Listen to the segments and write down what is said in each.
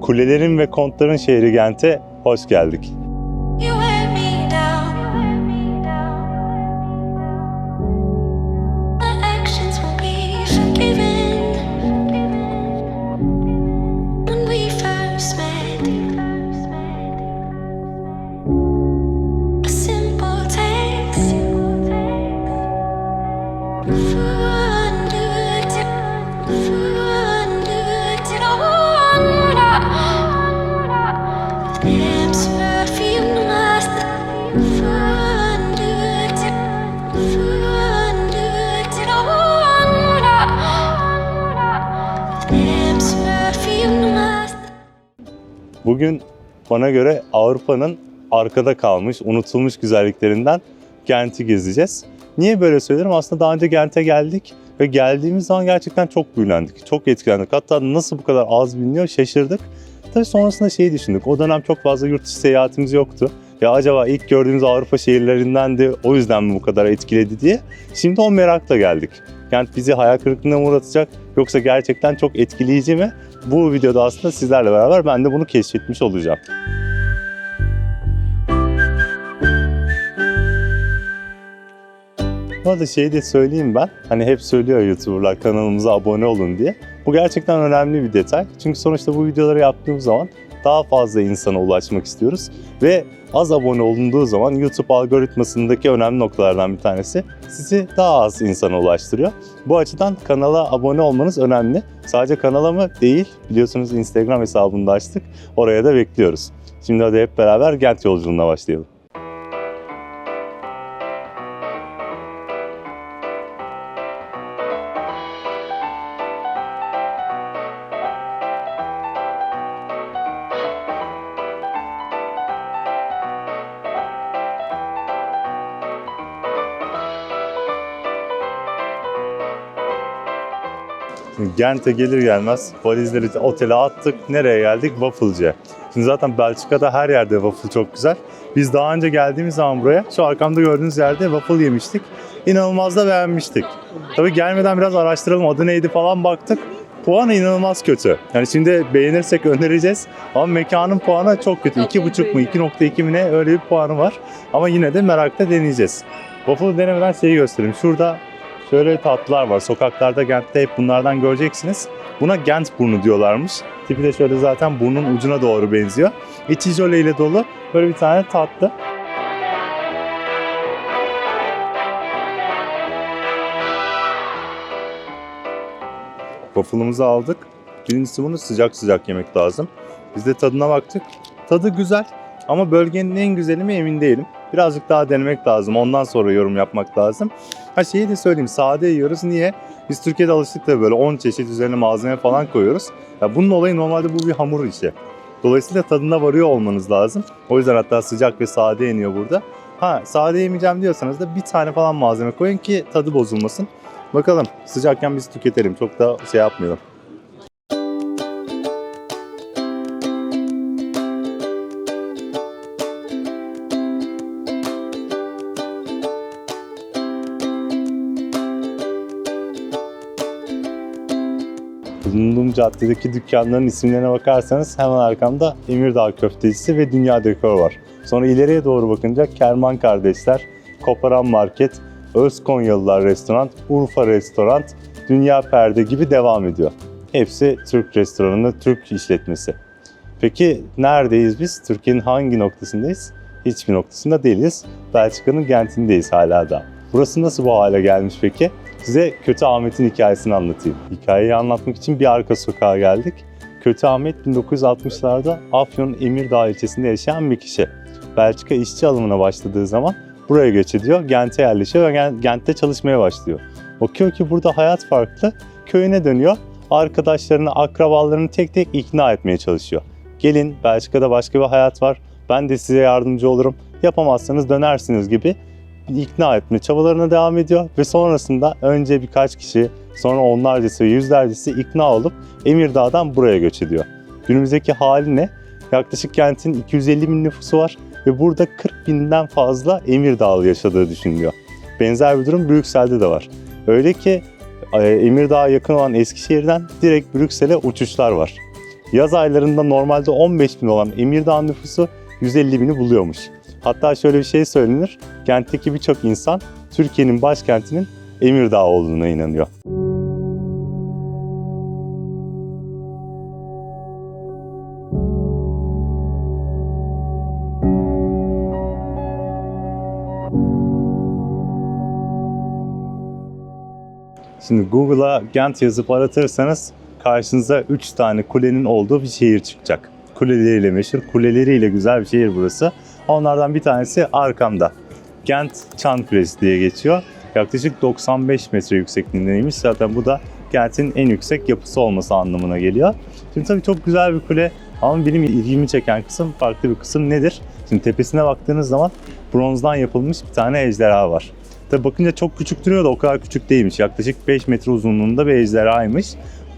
Kulelerin ve kontların şehri Gent'e hoş geldik. Bugün bana göre Avrupa'nın arkada kalmış, unutulmuş güzelliklerinden Gent'i gezeceğiz. Niye böyle söylüyorum? Aslında daha önce Gent'e geldik ve geldiğimiz zaman gerçekten çok büyülendik, çok etkilendik. Hatta nasıl bu kadar az biliniyor şaşırdık. Tabii sonrasında şeyi düşündük. O dönem çok fazla yurt dışı seyahatimiz yoktu. Ya acaba ilk gördüğümüz Avrupa şehirlerindendi, o yüzden mi bu kadar etkiledi diye. Şimdi o merakla geldik. Kent bizi hayal kırıklığına mı uğratacak yoksa gerçekten çok etkileyici mi? Bu videoda aslında sizlerle beraber ben de bunu keşfetmiş olacağım. Bu arada şeyi de söyleyeyim ben. Hani hep söylüyor YouTuber'lar kanalımıza abone olun diye. Bu gerçekten önemli bir detay. Çünkü sonuçta bu videoları yaptığımız zaman daha fazla insana ulaşmak istiyoruz. Ve az abone olunduğu zaman YouTube algoritmasındaki önemli noktalardan bir tanesi sizi daha az insana ulaştırıyor. Bu açıdan kanala abone olmanız önemli. Sadece kanala mı? Değil. Biliyorsunuz Instagram hesabını da açtık. Oraya da bekliyoruz. Şimdi hadi hep beraber Gent yolculuğuna başlayalım. Gent'e gelir gelmez valizleri otele attık. Nereye geldik? Waffle'cıya. Şimdi zaten Belçika'da her yerde waffle çok güzel. Biz daha önce geldiğimiz zaman buraya şu arkamda gördüğünüz yerde waffle yemiştik. İnanılmaz da beğenmiştik. Tabii gelmeden biraz araştıralım adı neydi falan baktık. Puanı inanılmaz kötü. Yani şimdi beğenirsek önereceğiz. Ama mekanın puanı çok kötü. 2.5 mu 2.2 mi ne öyle bir puanı var. Ama yine de merakla deneyeceğiz. Waffle denemeden şeyi göstereyim. Şurada Şöyle tatlılar var. Sokaklarda Gent'te hep bunlardan göreceksiniz. Buna Gent burnu diyorlarmış. Tipi de şöyle zaten burnun ucuna doğru benziyor. İçi jöle ile dolu böyle bir tane tatlı. Waffle'ımızı aldık. Birincisi bunu sıcak sıcak yemek lazım. Biz de tadına baktık. Tadı güzel ama bölgenin en güzeli mi emin değilim. Birazcık daha denemek lazım. Ondan sonra yorum yapmak lazım. Ha şeyi de söyleyeyim. Sade yiyoruz. Niye? Biz Türkiye'de alıştık da böyle 10 çeşit üzerine malzeme falan koyuyoruz. Ya bunun olayı normalde bu bir hamur işi. Dolayısıyla tadına varıyor olmanız lazım. O yüzden hatta sıcak ve sade yeniyor burada. Ha sade yemeyeceğim diyorsanız da bir tane falan malzeme koyun ki tadı bozulmasın. Bakalım sıcakken biz tüketelim. Çok da şey yapmayalım. Caddedeki dükkanların isimlerine bakarsanız hemen arkamda Emirdağ Köftecisi ve Dünya Dekor var. Sonra ileriye doğru bakınca Kerman Kardeşler, Koparan Market, Öz Konyalılar Restoran, Urfa Restoran, Dünya Perde gibi devam ediyor. Hepsi Türk restoranı, Türk işletmesi. Peki neredeyiz biz? Türkiye'nin hangi noktasındayız? Hiçbir noktasında değiliz. Belçika'nın Gent'indeyiz hala da. Burası nasıl bu hale gelmiş peki? Size Kötü Ahmet'in hikayesini anlatayım. Hikayeyi anlatmak için bir arka sokağa geldik. Kötü Ahmet 1960'larda Afyon'un Emirdağ ilçesinde yaşayan bir kişi. Belçika işçi alımına başladığı zaman buraya göç ediyor, Gent'e yerleşiyor ve Gen- Gent'te çalışmaya başlıyor. Bakıyor ki burada hayat farklı, köyüne dönüyor, arkadaşlarını, akrabalarını tek tek ikna etmeye çalışıyor. Gelin Belçika'da başka bir hayat var, ben de size yardımcı olurum, yapamazsanız dönersiniz gibi ikna etme çabalarına devam ediyor ve sonrasında önce birkaç kişi sonra onlarcası ve yüzlercesi ikna olup Emirdağ'dan buraya göç ediyor. Günümüzdeki hali ne? Yaklaşık kentin 250 bin nüfusu var ve burada 40 binden fazla Emirdağlı yaşadığı düşünülüyor. Benzer bir durum Brüksel'de de var. Öyle ki e, Emirdağ'a yakın olan Eskişehir'den direkt Brüksel'e uçuşlar var. Yaz aylarında normalde 15 bin olan Emirdağ nüfusu 150 bini buluyormuş. Hatta şöyle bir şey söylenir. Kentteki birçok insan Türkiye'nin başkentinin Emirdağ olduğuna inanıyor. Şimdi Google'a Gent yazıp aratırsanız karşınıza 3 tane kulenin olduğu bir şehir çıkacak. Kuleleriyle meşhur, kuleleriyle güzel bir şehir burası. Onlardan bir tanesi arkamda. Gent Çan Kulesi diye geçiyor. Yaklaşık 95 metre yüksekliğindeymiş. Zaten bu da Gent'in en yüksek yapısı olması anlamına geliyor. Şimdi tabii çok güzel bir kule ama benim ilgimi çeken kısım farklı bir kısım nedir? Şimdi tepesine baktığınız zaman bronzdan yapılmış bir tane ejderha var. Tabi bakınca çok küçük duruyor da o kadar küçük değilmiş. Yaklaşık 5 metre uzunluğunda bir ejderhaymış.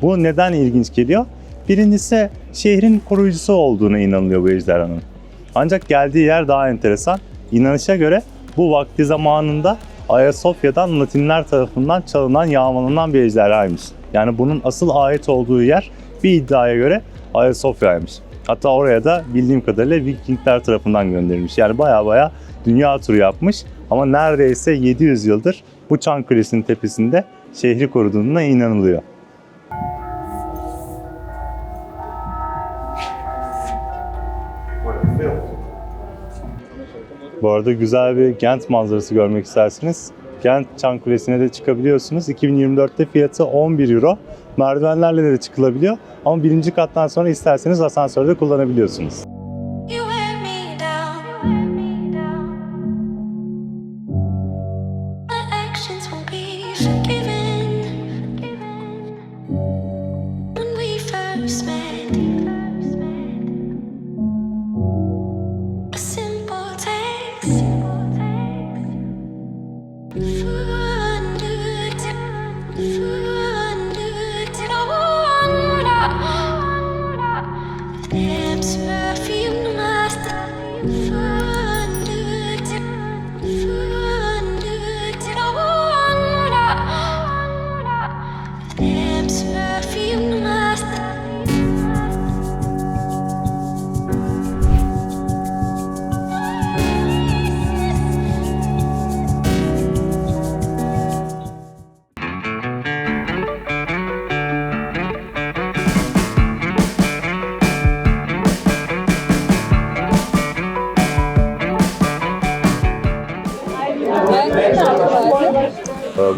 Bu neden ilginç geliyor? Birincisi şehrin koruyucusu olduğuna inanılıyor bu ejderhanın. Ancak geldiği yer daha enteresan. İnanışa göre bu vakti zamanında Ayasofya'dan Latinler tarafından çalınan, yağmalanan bir ejderhaymış. Yani bunun asıl ait olduğu yer bir iddiaya göre Ayasofya'ymış. Hatta oraya da bildiğim kadarıyla Vikingler tarafından gönderilmiş. Yani baya baya dünya turu yapmış. Ama neredeyse 700 yıldır bu Çan Kulesi'nin tepesinde şehri koruduğuna inanılıyor. Bu arada güzel bir Gent manzarası görmek isterseniz Gent Çan Kulesi'ne de çıkabiliyorsunuz. 2024'te fiyatı 11 euro. Merdivenlerle de çıkılabiliyor. Ama birinci kattan sonra isterseniz asansörde kullanabiliyorsunuz. You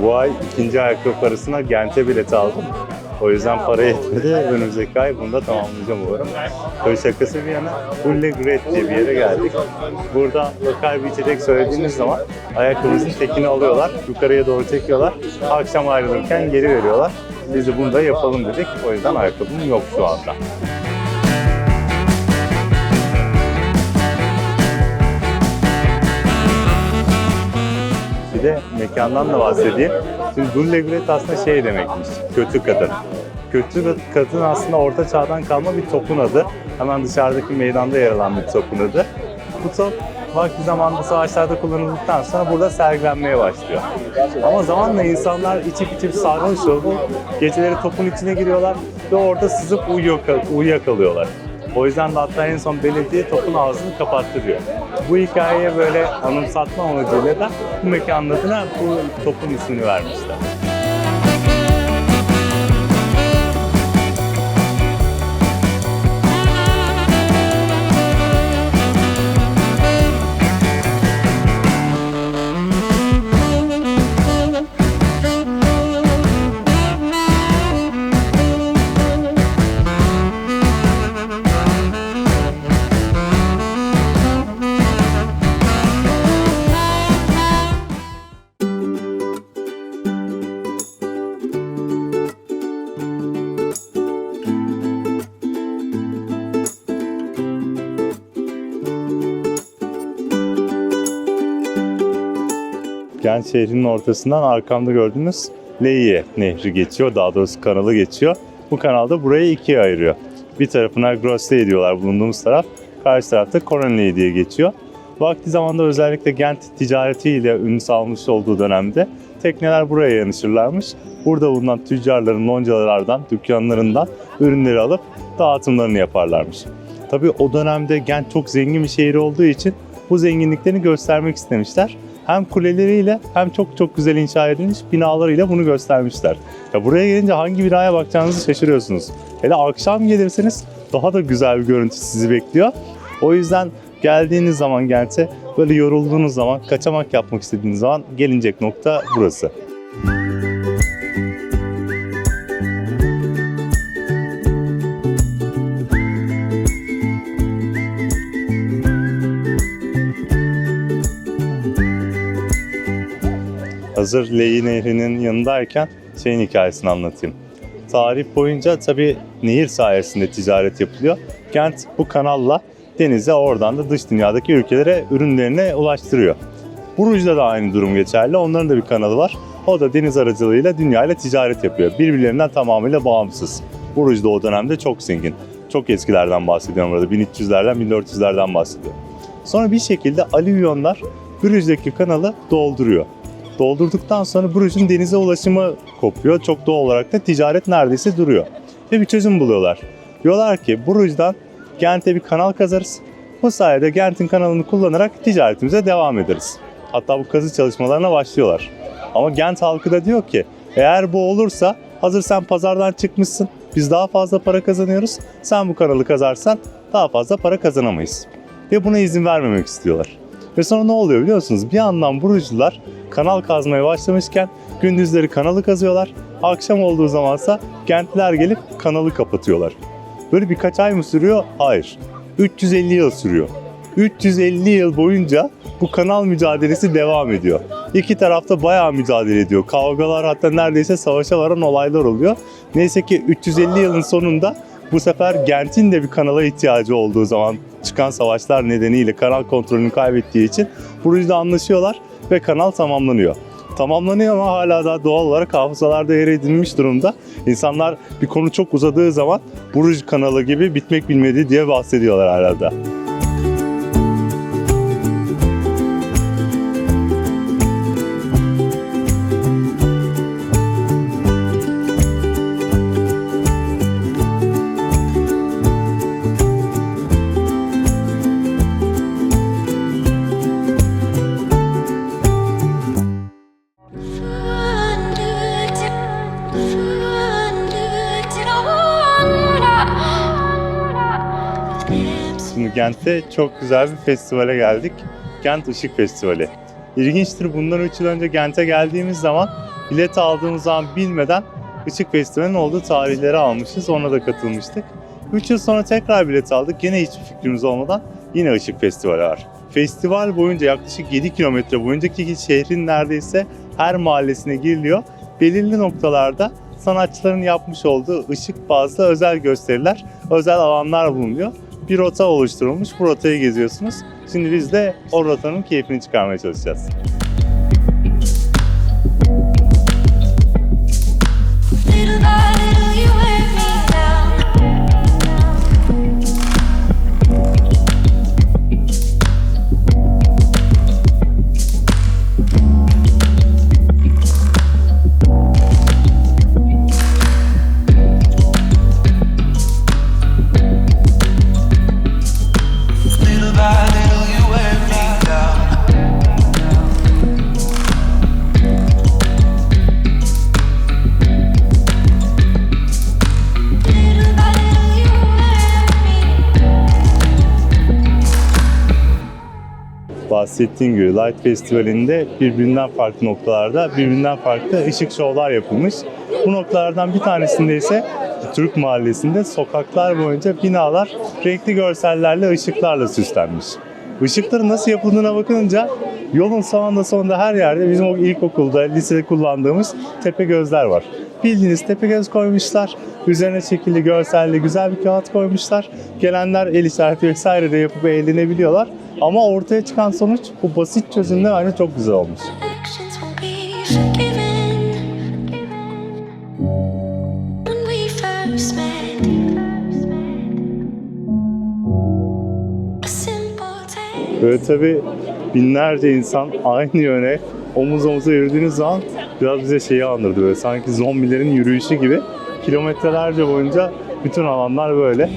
Bu ay ikinci ayakkabı parasına Gent'e bilet aldım. O yüzden para yetmedi. Önümüzdeki ay bunu da tamamlayacağım umarım. Böyle şakası bir yana Bulle Gret diye bir yere geldik. Burada lokal bir içecek söylediğiniz zaman ayakkabınızın tekini alıyorlar. Yukarıya doğru çekiyorlar. Akşam ayrılırken geri veriyorlar. Biz de bunu da yapalım dedik. O yüzden ayakkabım yok şu anda. De mekandan da bahsedeyim. Şimdi Dulle Gret aslında şey demekmiş, kötü kadın. Kötü kadın aslında orta çağdan kalma bir topun adı. Hemen dışarıdaki meydanda yer alan bir topun adı. Bu top vakti zamanında savaşlarda kullanıldıktan sonra burada sergilenmeye başlıyor. Ama zamanla insanlar içip içip sarhoş olup geceleri topun içine giriyorlar ve orada sızıp uyuyakalıyorlar. O yüzden de hatta en son belediye topun ağzını kapattırıyor. Bu hikayeye böyle anımsatma amacıyla da bu mekanın adına bu topun ismini vermişler. Gent şehrinin ortasından arkamda gördüğünüz Leyye Nehri geçiyor. Daha doğrusu kanalı geçiyor. Bu kanalda burayı ikiye ayırıyor. Bir tarafına Grossley diyorlar bulunduğumuz taraf. Karşı tarafta Coronley diye geçiyor. Vakti zamanda özellikle Gent ticaretiyle ünlü salmış olduğu dönemde tekneler buraya yanaşırlarmış. Burada bulunan tüccarların loncalardan, dükkanlarından ürünleri alıp dağıtımlarını yaparlarmış. Tabii o dönemde Gent çok zengin bir şehir olduğu için bu zenginliklerini göstermek istemişler. Hem kuleleriyle hem çok çok güzel inşa edilmiş binalarıyla bunu göstermişler. Ya buraya gelince hangi binaya bakacağınızı şaşırıyorsunuz. Hele akşam gelirseniz daha da güzel bir görüntü sizi bekliyor. O yüzden geldiğiniz zaman Gent'e böyle yorulduğunuz zaman, kaçamak yapmak istediğiniz zaman gelinecek nokta burası. Hazır Ley Nehri'nin yanındayken şeyin hikayesini anlatayım. Tarih boyunca tabii nehir sayesinde ticaret yapılıyor. Kent bu kanalla denize oradan da dış dünyadaki ülkelere ürünlerini ulaştırıyor. Buruj'da da aynı durum geçerli. Onların da bir kanalı var. O da deniz aracılığıyla dünyayla ticaret yapıyor. Birbirlerinden tamamıyla bağımsız. Buruj da o dönemde çok zengin. Çok eskilerden bahsediyorum burada. 1300'lerden 1400'lerden bahsediyorum. Sonra bir şekilde alüvyonlar Brugge'deki kanalı dolduruyor. Doldurduktan sonra Bruges'un denize ulaşımı kopuyor. Çok doğal olarak da ticaret neredeyse duruyor. Ve bir çözüm buluyorlar. Diyorlar ki Bruges'dan Gent'e bir kanal kazarız. Bu sayede Gent'in kanalını kullanarak ticaretimize devam ederiz. Hatta bu kazı çalışmalarına başlıyorlar. Ama Gent halkı da diyor ki eğer bu olursa hazır sen pazardan çıkmışsın. Biz daha fazla para kazanıyoruz. Sen bu kanalı kazarsan daha fazla para kazanamayız. Ve buna izin vermemek istiyorlar. Ve sonra ne oluyor biliyor musunuz? Bir yandan Burucular kanal kazmaya başlamışken gündüzleri kanalı kazıyorlar. Akşam olduğu zamansa Gentliler gelip kanalı kapatıyorlar. Böyle birkaç ay mı sürüyor? Hayır. 350 yıl sürüyor. 350 yıl boyunca bu kanal mücadelesi devam ediyor. İki tarafta bayağı mücadele ediyor. Kavgalar hatta neredeyse savaşa varan olaylar oluyor. Neyse ki 350 yılın sonunda bu sefer Gent'in de bir kanala ihtiyacı olduğu zaman çıkan savaşlar nedeniyle kanal kontrolünü kaybettiği için Bruges'le anlaşıyorlar ve kanal tamamlanıyor. Tamamlanıyor ama hala daha doğal olarak hafızalarda yer edinmiş durumda. İnsanlar bir konu çok uzadığı zaman Bruges kanalı gibi bitmek bilmedi diye bahsediyorlar hala da. Gent'te çok güzel bir festivale geldik. Gent Işık Festivali. İlginçtir bundan 3 yıl önce Gent'e geldiğimiz zaman bilet aldığımız zaman bilmeden Işık Festivali'nin olduğu tarihleri almışız. Ona da katılmıştık. 3 yıl sonra tekrar bilet aldık. Yine hiçbir fikrimiz olmadan yine Işık Festivali var. Festival boyunca yaklaşık 7 kilometre boyuncaki şehrin neredeyse her mahallesine giriliyor. Belirli noktalarda sanatçıların yapmış olduğu ışık bazlı özel gösteriler, özel alanlar bulunuyor bir rota oluşturulmuş. Bu rotayı geziyorsunuz. Şimdi biz de o rotanın keyfini çıkarmaya çalışacağız. Bahsettiğim gibi Light Festivali'nde birbirinden farklı noktalarda birbirinden farklı ışık şovlar yapılmış. Bu noktalardan bir tanesinde ise Türk mahallesinde sokaklar boyunca binalar renkli görsellerle, ışıklarla süslenmiş. Işıkların nasıl yapıldığına bakınca yolun sağında sonunda her yerde bizim o ilkokulda, lisede kullandığımız tepe gözler var. Bildiğiniz tepe göz koymuşlar. Üzerine şekilli, görselli, güzel bir kağıt koymuşlar. Gelenler el işareti vesaire de yapıp eğlenebiliyorlar. Ama ortaya çıkan sonuç bu basit çözümle bence çok güzel olmuş. Böyle tabii binlerce insan aynı yöne omuz omuza yürüdüğünüz zaman biraz bize şeyi andırdı böyle sanki zombilerin yürüyüşü gibi kilometrelerce boyunca bütün alanlar böyle.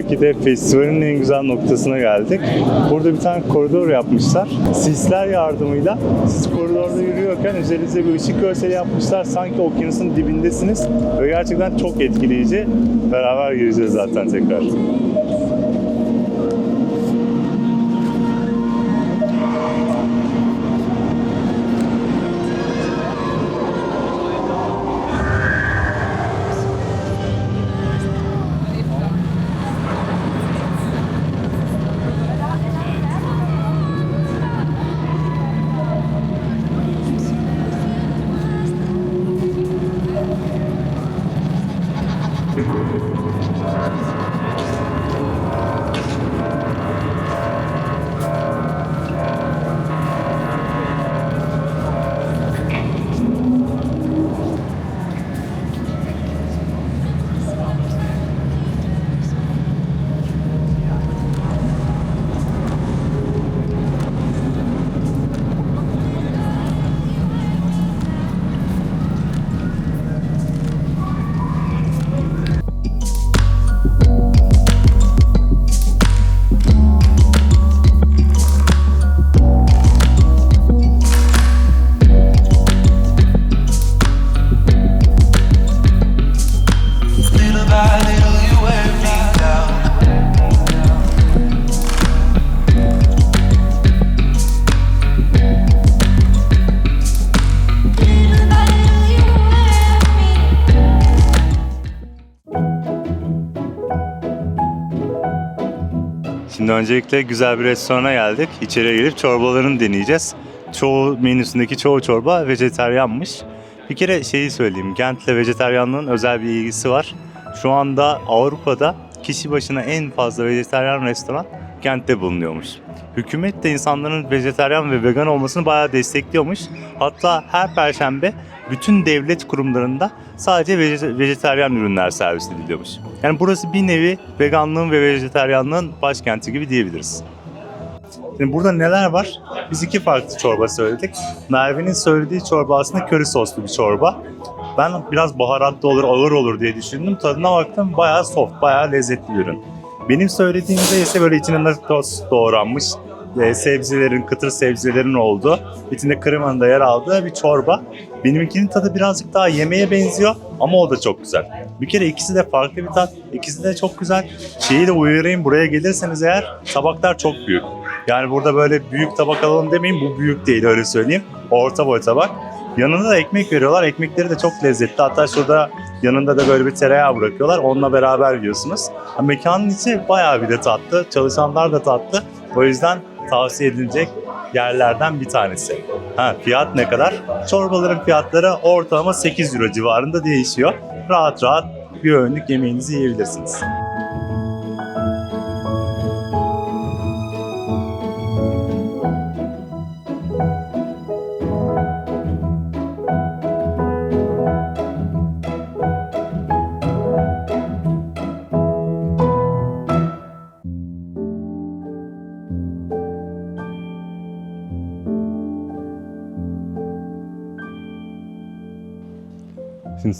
Belki de festivalin en güzel noktasına geldik. Burada bir tane koridor yapmışlar. Sisler yardımıyla siz koridorda yürüyorken üzerinize bir ışık görseli yapmışlar. Sanki okyanusun dibindesiniz ve gerçekten çok etkileyici. Beraber gireceğiz zaten tekrar. Öncelikle güzel bir restorana geldik. İçeriye girip çorbalarını deneyeceğiz. Çoğu menüsündeki çoğu çorba vejeteryanmış. Bir kere şeyi söyleyeyim. Gent'le vejeteryanlığın özel bir ilgisi var. Şu anda Avrupa'da kişi başına en fazla vejeteryan restoran Gent'te bulunuyormuş. Hükümet de insanların vejeteryan ve vegan olmasını bayağı destekliyormuş. Hatta her perşembe bütün devlet kurumlarında sadece vejeteryan ürünler servis ediliyormuş. Yani burası bir nevi veganlığın ve vejeteryanlığın başkenti gibi diyebiliriz. Şimdi burada neler var? Biz iki farklı çorba söyledik. Merve'nin söylediği çorba aslında köri soslu bir çorba. Ben biraz baharatlı olur, ağır olur diye düşündüm. Tadına baktım bayağı soft, bayağı lezzetli bir ürün. Benim söylediğimde ise böyle içine narkoz doğranmış, e, sebzelerin, kıtır sebzelerin olduğu, içinde kremanın da yer aldığı bir çorba. Benimkinin tadı birazcık daha yemeğe benziyor ama o da çok güzel. Bir kere ikisi de farklı bir tat, ikisi de çok güzel. Şeyi de uyarayım, buraya gelirseniz eğer tabaklar çok büyük. Yani burada böyle büyük tabak alalım demeyin, bu büyük değil öyle söyleyeyim. Orta boy tabak. Yanında da ekmek veriyorlar. Ekmekleri de çok lezzetli. Hatta şurada yanında da böyle bir tereyağı bırakıyorlar. Onunla beraber yiyorsunuz. Ha, mekanın içi bayağı bir de tatlı. Çalışanlar da tatlı. O yüzden tavsiye edilecek yerlerden bir tanesi. Ha, fiyat ne kadar? Çorbaların fiyatları ortalama 8 euro civarında değişiyor. Rahat rahat bir öğünlük yemeğinizi yiyebilirsiniz.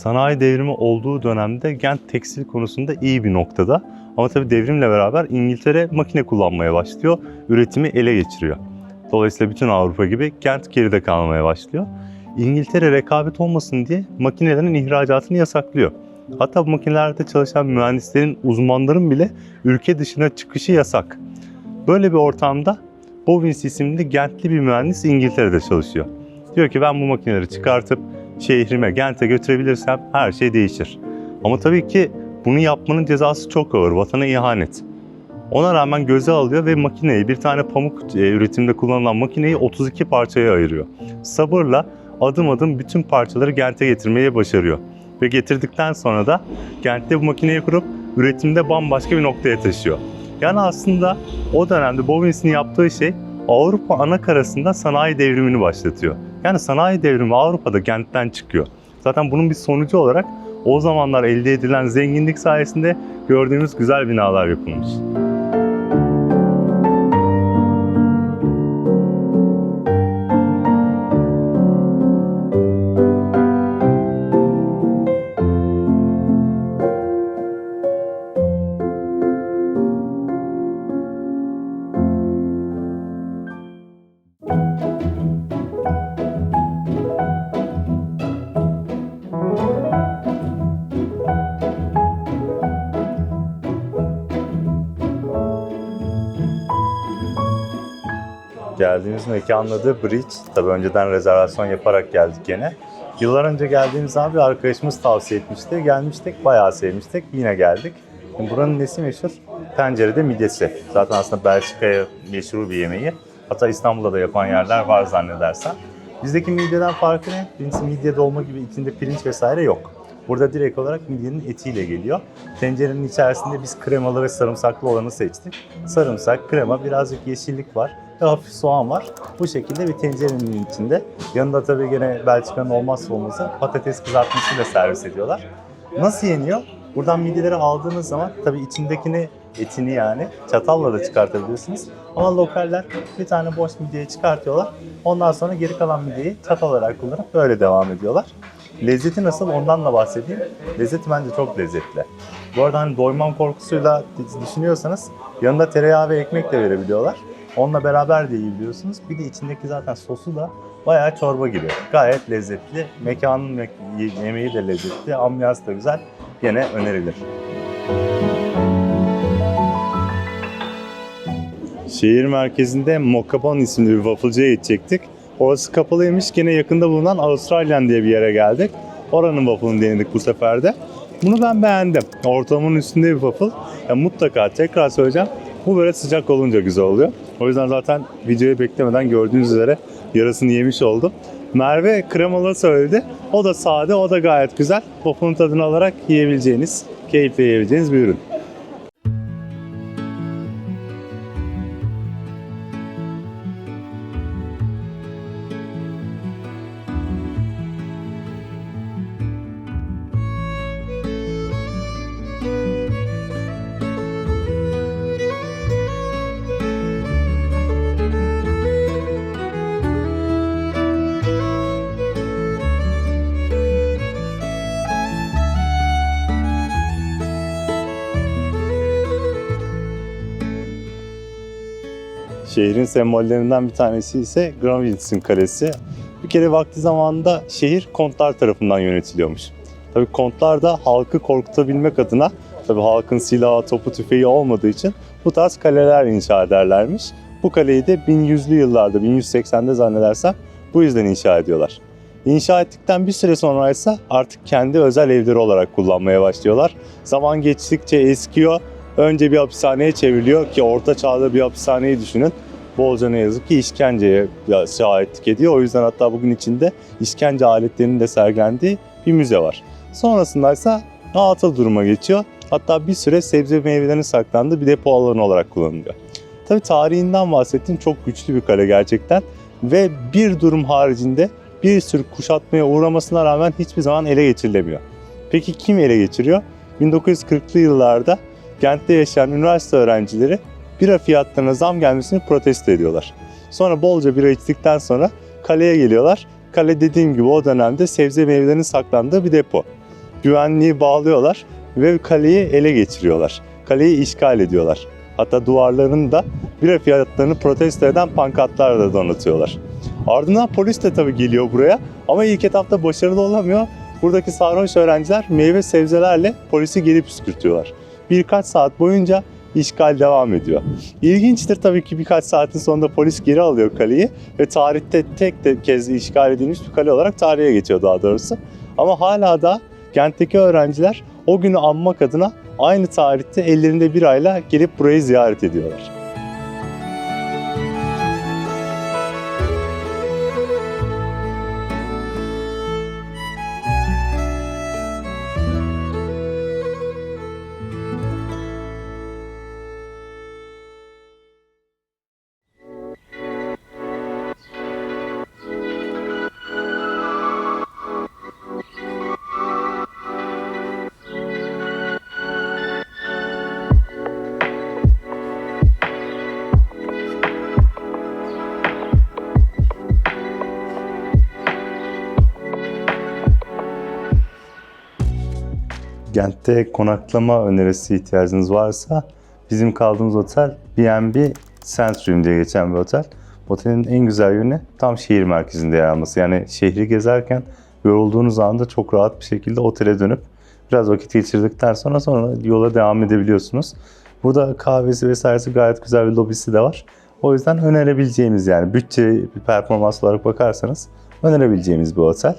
Sanayi devrimi olduğu dönemde Gent tekstil konusunda iyi bir noktada. Ama tabii devrimle beraber İngiltere makine kullanmaya başlıyor. Üretimi ele geçiriyor. Dolayısıyla bütün Avrupa gibi Gent geride kalmaya başlıyor. İngiltere rekabet olmasın diye makinelerin ihracatını yasaklıyor. Hatta bu makinelerde çalışan mühendislerin, uzmanların bile ülke dışına çıkışı yasak. Böyle bir ortamda Bovins isimli Gentli bir mühendis İngiltere'de çalışıyor. Diyor ki ben bu makineleri çıkartıp şehrime, Gent'e götürebilirsem her şey değişir. Ama tabii ki bunu yapmanın cezası çok ağır, vatana ihanet. Ona rağmen göze alıyor ve makineyi, bir tane pamuk e, üretiminde kullanılan makineyi 32 parçaya ayırıyor. Sabırla adım adım bütün parçaları Gent'e getirmeyi başarıyor. Ve getirdikten sonra da kentte bu makineyi kurup üretimde bambaşka bir noktaya taşıyor. Yani aslında o dönemde Bobins'in yaptığı şey Avrupa ana karasında sanayi devrimini başlatıyor. Yani sanayi devrimi Avrupa'da kentten çıkıyor. Zaten bunun bir sonucu olarak o zamanlar elde edilen zenginlik sayesinde gördüğümüz güzel binalar yapılmış. Mekanın adı Bridge. Tabii önceden rezervasyon yaparak geldik gene. Yıllar önce geldiğimiz bir arkadaşımız tavsiye etmişti. Gelmiştik, bayağı sevmiştik. Yine geldik. Şimdi buranın nesi meşhur? Tencerede midyesi. Zaten aslında Belçika'ya meşhur bir yemeği. Hatta İstanbul'da da yapan yerler var zannedersen. Bizdeki midyeden farkı ne? Birincisi midye dolma gibi içinde pirinç vesaire yok. Burada direkt olarak midyenin etiyle geliyor. Tencerenin içerisinde biz kremalı ve sarımsaklı olanı seçtik. Sarımsak, krema, birazcık yeşillik var ve hafif soğan var. Bu şekilde bir tencerenin içinde. Yanında tabii gene Belçika'nın olmazsa olmazı patates kızartmasıyla servis ediyorlar. Nasıl yeniyor? Buradan midyeleri aldığınız zaman tabii içindekini, etini yani çatalla da çıkartabiliyorsunuz. Ama lokaller bir tane boş midyeyi çıkartıyorlar. Ondan sonra geri kalan midyeyi çatal olarak kullanıp böyle devam ediyorlar. Lezzeti nasıl ondan da bahsedeyim. Lezzeti bence çok lezzetli. Bu arada hani doymam korkusuyla düşünüyorsanız yanında tereyağı ve ekmek de verebiliyorlar. Onunla beraber de yiyebiliyorsunuz. Bir de içindeki zaten sosu da bayağı çorba gibi. Gayet lezzetli. Mekanın me- yemeği de lezzetli. Ambiyans da güzel. Yine önerilir. Şehir merkezinde Mokapon isimli bir wafflecıya gidecektik. Orası kapalıymış. Gene yakında bulunan Avustralyan diye bir yere geldik. Oranın waffle'ını denedik bu sefer de. Bunu ben beğendim. Ortamın üstünde bir waffle. Ya mutlaka tekrar söyleyeceğim. Bu böyle sıcak olunca güzel oluyor. O yüzden zaten videoyu beklemeden gördüğünüz üzere yarısını yemiş oldum. Merve kremalı söyledi. O da sade, o da gayet güzel. Waffle'ın tadını alarak yiyebileceğiniz, keyifle yiyebileceğiniz bir ürün. Şehrin sembollerinden bir tanesi ise Greenwich'in Kalesi. Bir kere vakti zamanında şehir kontlar tarafından yönetiliyormuş. Tabii kontlar da halkı korkutabilmek adına, tabii halkın silahı, topu, tüfeği olmadığı için bu tarz kaleler inşa ederlermiş. Bu kaleyi de 1100'lü yıllarda, 1180'de zannedersem bu yüzden inşa ediyorlar. İnşa ettikten bir süre sonra ise artık kendi özel evleri olarak kullanmaya başlıyorlar. Zaman geçtikçe eskiyor, önce bir hapishaneye çevriliyor ki orta çağda bir hapishaneyi düşünün. Bolca ne yazık ki işkenceye şahitlik ediyor. O yüzden hatta bugün içinde işkence aletlerinin de sergilendiği bir müze var. Sonrasında ise atıl duruma geçiyor. Hatta bir süre sebze meyvelerin saklandığı bir depo alanı olarak kullanılıyor. Tabii tarihinden bahsettiğim çok güçlü bir kale gerçekten. Ve bir durum haricinde bir sürü kuşatmaya uğramasına rağmen hiçbir zaman ele geçirilemiyor. Peki kim ele geçiriyor? 1940'lı yıllarda kentte yaşayan üniversite öğrencileri bira fiyatlarına zam gelmesini protesto ediyorlar. Sonra bolca bira içtikten sonra kaleye geliyorlar. Kale dediğim gibi o dönemde sebze meyvelerin saklandığı bir depo. Güvenliği bağlıyorlar ve kaleyi ele geçiriyorlar. Kaleyi işgal ediyorlar. Hatta duvarlarını da bira fiyatlarını protesto eden pankartlarla donatıyorlar. Ardından polis de tabii geliyor buraya ama ilk etapta başarılı olamıyor. Buradaki sarhoş öğrenciler meyve sebzelerle polisi geri püskürtüyorlar. Birkaç saat boyunca işgal devam ediyor. İlginçtir tabii ki birkaç saatin sonunda polis geri alıyor kaleyi ve tarihte tek de kez işgal edilmiş bir kale olarak tarihe geçiyor daha doğrusu. Ama hala da kentteki öğrenciler o günü anmak adına aynı tarihte ellerinde bir ayla gelip burayı ziyaret ediyorlar. Gent'te konaklama önerisi ihtiyacınız varsa bizim kaldığımız otel B&B Centrium diye geçen bir otel. Otelin en güzel yönü tam şehir merkezinde yer alması. Yani şehri gezerken yorulduğunuz anda çok rahat bir şekilde otele dönüp biraz vakit geçirdikten sonra sonra yola devam edebiliyorsunuz. Burada kahvesi vesairesi gayet güzel bir lobisi de var. O yüzden önerebileceğimiz yani bütçe bir performans olarak bakarsanız önerebileceğimiz bir otel.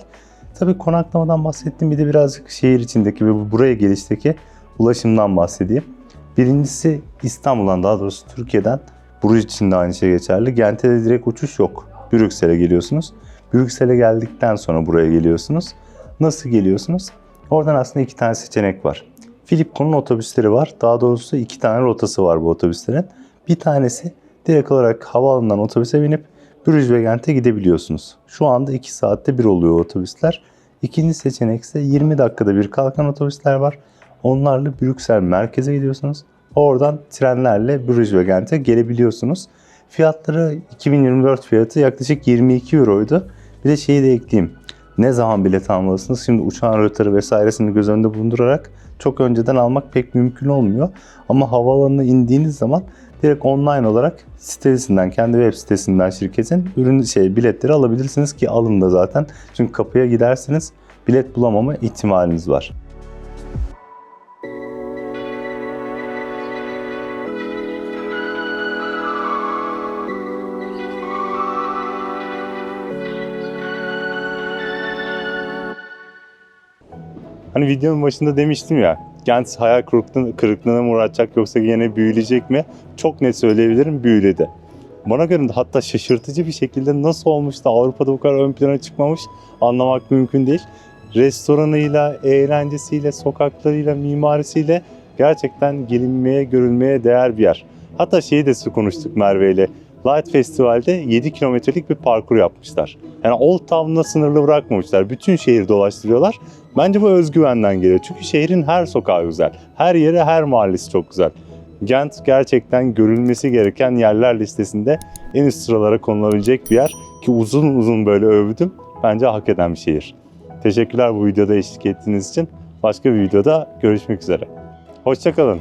Tabii konaklamadan bahsettim bir de birazcık şehir içindeki ve bu- buraya gelişteki ulaşımdan bahsedeyim. Birincisi İstanbul'dan daha doğrusu Türkiye'den Buruj için de aynı şey geçerli. Gent'e de direkt uçuş yok. Brüksel'e geliyorsunuz. Brüksel'e geldikten sonra buraya geliyorsunuz. Nasıl geliyorsunuz? Oradan aslında iki tane seçenek var. Philipco'nun otobüsleri var. Daha doğrusu iki tane rotası var bu otobüslerin. Bir tanesi direkt olarak havaalanından otobüse binip Brüj ve Gent'e gidebiliyorsunuz. Şu anda 2 saatte bir oluyor otobüsler. İkinci seçenek ise 20 dakikada bir kalkan otobüsler var. Onlarla Brüksel merkeze gidiyorsunuz. Oradan trenlerle Brüj ve Gent'e gelebiliyorsunuz. Fiyatları 2024 fiyatı yaklaşık 22 euroydu. Bir de şeyi de ekleyeyim. Ne zaman bilet almalısınız? Şimdi uçağın rötarı vesairesini göz önünde bulundurarak çok önceden almak pek mümkün olmuyor. Ama havaalanına indiğiniz zaman direkt online olarak sitesinden, kendi web sitesinden şirketin ürün şey biletleri alabilirsiniz ki alın da zaten. Çünkü kapıya giderseniz bilet bulamama ihtimaliniz var. Hani videonun başında demiştim ya, Gent hayal kırıklığına, kırıklığına mı uğratacak yoksa yine büyüleyecek mi? Çok net söyleyebilirim, büyüledi. Bana göre de hatta şaşırtıcı bir şekilde nasıl olmuş da Avrupa'da bu kadar ön plana çıkmamış anlamak mümkün değil. Restoranıyla, eğlencesiyle, sokaklarıyla, mimarisiyle gerçekten gelinmeye, görülmeye değer bir yer. Hatta şeyi de konuştuk Merve ile. Light Festival'de 7 kilometrelik bir parkur yapmışlar. Yani Old Town'la sınırlı bırakmamışlar. Bütün şehir dolaştırıyorlar. Bence bu özgüvenden geliyor. Çünkü şehrin her sokağı güzel. Her yeri, her mahallesi çok güzel. Gent gerçekten görülmesi gereken yerler listesinde en üst sıralara konulabilecek bir yer. Ki uzun uzun böyle övdüm. Bence hak eden bir şehir. Teşekkürler bu videoda eşlik ettiğiniz için. Başka bir videoda görüşmek üzere. Hoşçakalın.